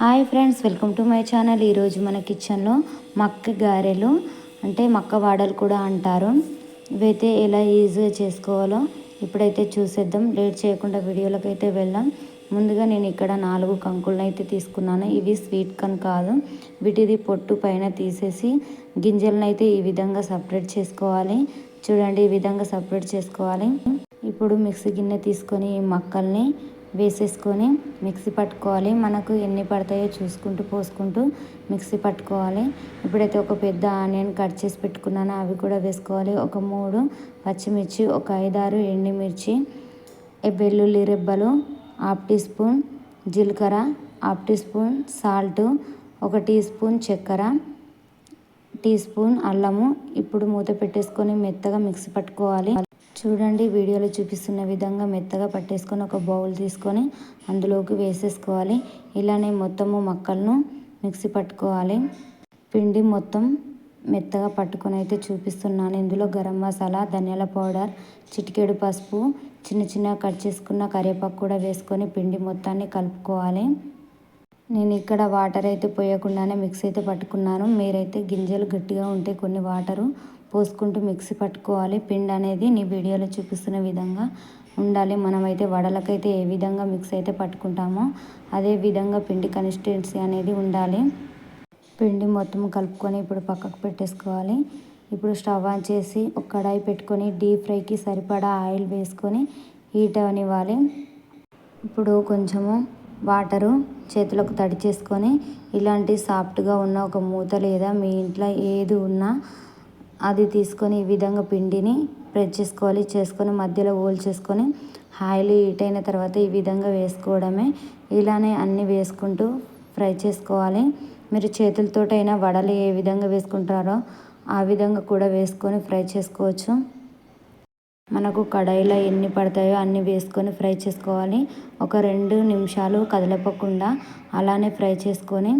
Hi friends welcome to my channel. ఈరోజు మన కిచెన్లో మక్క గారెలు అంటే మక్క వాడలు కూడా అంటారు. ఇవైతే ఎలా ఈజీగా చేసుకోవాలో ఇప్పుడైతే చూసేద్దాం. లేట్ చేయకుండా వీడియోలకు అయితే వెళ్దాం. ముందుగా నేను ఇక్కడ నాలుగు కంకులను అయితే తీసుకున్నాను. ఇవి స్వీట్ కన్ కాదు. వీటిది పొట్టు పైన తీసేసి గింజలను అయితే ఈ విధంగా సపరేట్ చేసుకోవాలి. చూడండి ఈ విధంగా సపరేట్ చేసుకోవాలి. ఇప్పుడు మిక్సీ గిన్నె తీసుకొని ఈ మక్కల్ని వేసేసుకొని మిక్సీ పట్టుకోవాలి. మనకు ఎన్ని పడతాయో చూసుకుంటూ పోసుకుంటూ మిక్సీ పట్టుకోవాలి. ఇప్పుడైతే ఒక పెద్ద ఆనియన్ కట్ చేసి పెట్టుకున్నాను. అవి కూడా వేసుకోవాలి. ఒక మూడు పచ్చిమిర్చి ఒక ఐదారు ఎండుమిర్చి వెల్లుల్లి రెబ్బలు హాఫ్ టీ స్పూన్ జీలకర్ర హాఫ్ టీ స్పూన్ సాల్ట్ ఒక టీ స్పూన్ చక్కెర టీ స్పూన్ అల్లము. ఇప్పుడు మూత పెట్టేసుకొని మెత్తగా మిక్సీ పట్టుకోవాలి. చూడండి వీడియోలో చూపిస్తున్న విధంగా మెత్తగా పట్టేసుకొని ఒక బౌల్ తీసుకొని అందులోకి వేసేసుకోవాలి. ఇలానే మొత్తము మక్కలను మిక్సీ పట్టుకోవాలి. పిండి మొత్తం మెత్తగా పట్టుకొని అయితే చూపిస్తున్నాను. ఇందులో గరం మసాలా ధనియాల పౌడర్ చిటికెడు పసుపు చిన్న చిన్న కట్ చేసుకున్న కరివేపాకు కూడా వేసుకొని పిండి మొత్తాన్ని కలుపుకోవాలి. నేను ఇక్కడ వాటర్ అయితే పోయకుండానే మిక్స్ అయితే పట్టుకున్నాను. మీరైతే గింజలు గట్టిగా ఉంటే కొన్ని వాటరు పోసుకుంటూ మిక్సీ పట్టుకోవాలి. పిండి అనేది నీ వీడియోలో చూపిస్తున్న విధంగా ఉండాలి. మనమైతే వడలకైతే ఏ విధంగా మిక్స్ అయితే పట్టుకుంటామో అదే విధంగా పిండి కన్సిస్టెన్సీ అనేది ఉండాలి. పిండి మొత్తం కలుపుకొని ఇప్పుడు పక్కకు పెట్టేసుకోవాలి. ఇప్పుడు స్టవ్ ఆన్ చేసి ఒక కడాయి పెట్టుకొని డీప్ ఫ్రైకి సరిపడా ఆయిల్ వేసుకొని హీట్ అవనివ్వాలి. ఇప్పుడు కొంచెము వాటరు చేతులకు తడి చేసుకొని ఇలాంటి సాఫ్ట్గా ఉన్న ఒక మూత లేదా మీ ఇంట్లో ఏది ఉన్నా అది తీసుకొని ఈ విధంగా పిండిని ప్రెస్ చేసుకోవాలి. చేసుకొని మధ్యలో హోల్ చేసుకొని ఆయిల్ హీట్ అయిన తర్వాత ఈ విధంగా వేసుకోవడమే. ఇలానే అన్నీ వేసుకుంటూ ఫ్రై చేసుకోవాలి. మీరు చేతులతోటైనా వడలు ఏ విధంగా వేసుకుంటారో ఆ విధంగా కూడా వేసుకొని ఫ్రై చేసుకోవచ్చు. మనకు కడాయిలో ఎన్ని పడతాయో అన్ని వేసుకొని ఫ్రై చేసుకోవాలి. ఒక రెండు నిమిషాలు కదలపకుండా అలానే ఫ్రై చేసుకొని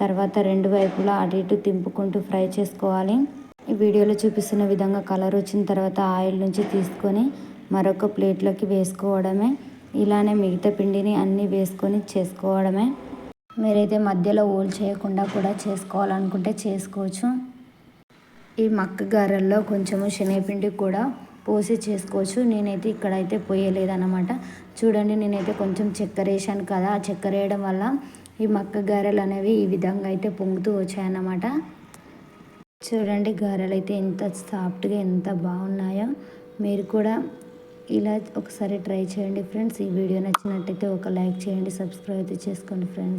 తర్వాత రెండు వైపులా అటు ఇటు తింపుకుంటూ ఫ్రై చేసుకోవాలి. ఈ వీడియోలో చూపిస్తున్న విధంగా కలర్ వచ్చిన తర్వాత ఆయిల్ నుంచి తీసుకొని మరొక ప్లేట్లోకి వేసుకోవడమే. ఇలానే మిగతా పిండిని అన్నీ వేసుకొని చేసుకోవడమే. మీరైతే మధ్యలో ఓల్ చేయకుండా కూడా చేసుకోవాలనుకుంటే చేసుకోవచ్చు. ఈ మక్క గారెల్లో కొంచెము శనగపిండి కూడా పోసి చేసుకోవచ్చు. నేనైతే ఇక్కడైతే పోయలేదన్నమాట. చూడండి నేనైతే కొంచెం చక్కెర వేసాను కదా. ఆ చక్కెర వేయడం వల్ల ఈ మక్క గారెలు అనేవి ఈ విధంగా అయితే పొంగుతూ వచ్చాయన్నమాట. చూడండి గారెలు అయితే ఎంత సాఫ్ట్గా ఎంత బాగున్నాయో. మీరు కూడా ఇలా ఒకసారి ట్రై చేయండి ఫ్రెండ్స్. ఈ వీడియో నచ్చినట్టయితే ఒక లైక్ చేయండి సబ్స్క్రైబ్ అయితే చేసుకోండి ఫ్రెండ్స్.